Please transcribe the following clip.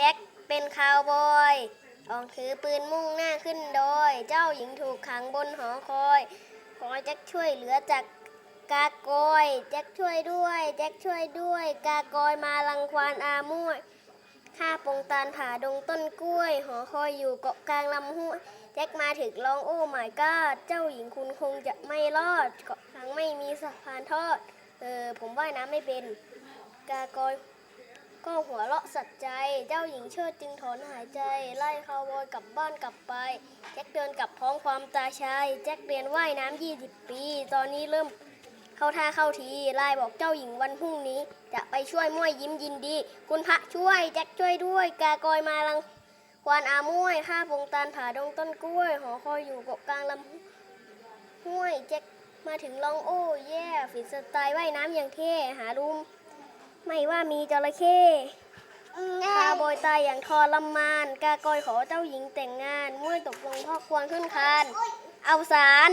แจ็คเป็นคาวบอยออกถือปืนมุ่งหน้าขึ้นดอย เจ้าหญิงถูกขังบนหอคอยขอแจ็คช่วยเหลือจากกากอยแจ็คช่วยด้วย แจ็คช่วยด้วย กากอยมาลังควานอามวยข้าปงตาลผ่าดงต้นกล้วย หอคอยอยู่เกาะกลางลำห้วยแจ็คมาถึงร้องโอ้หมายก้าเจ้าหญิงคุณคงจะไม่รอดเกาะกลางไม่มีสะพานทอด เออผมว่ายน้ำไม่เป็น กากอย ก็หัวเราะสัดใจ เจ้าหญิงเชิดจึงถอนหายใจ ไล่คาวบอยกลับบ้านกลับไป แจ็คเดินกลับท้องความตาชาย แจ็คเรียนว่ายน้ำ20 ปี ตอนนี้เริ่มเข้าท่าเข้าทีไล่บอกเจ้าหญิงวันพรุ่งนี้ จะไปช่วยม่วยยิ้มยินดี คุณพระช่วย แจ็คช่วยด้วย กากอยมาลังควานอาม่วยข้าพงตาลผาดงต้นกล้วย หอคอยอยู่เกาะกลางลำห้วยแจ็คมาถึงลองโอ้แย่ฝีสไตล์ว่ายน้ำอย่างเท่หารุม ไม่ว่ามีจระเข้คาร์บอยตายอย่างทรมาน กากอยขอเจ้าหญิงแต่งงาน มวยตกลงพ่อควรขึ้นคาน เอาสาร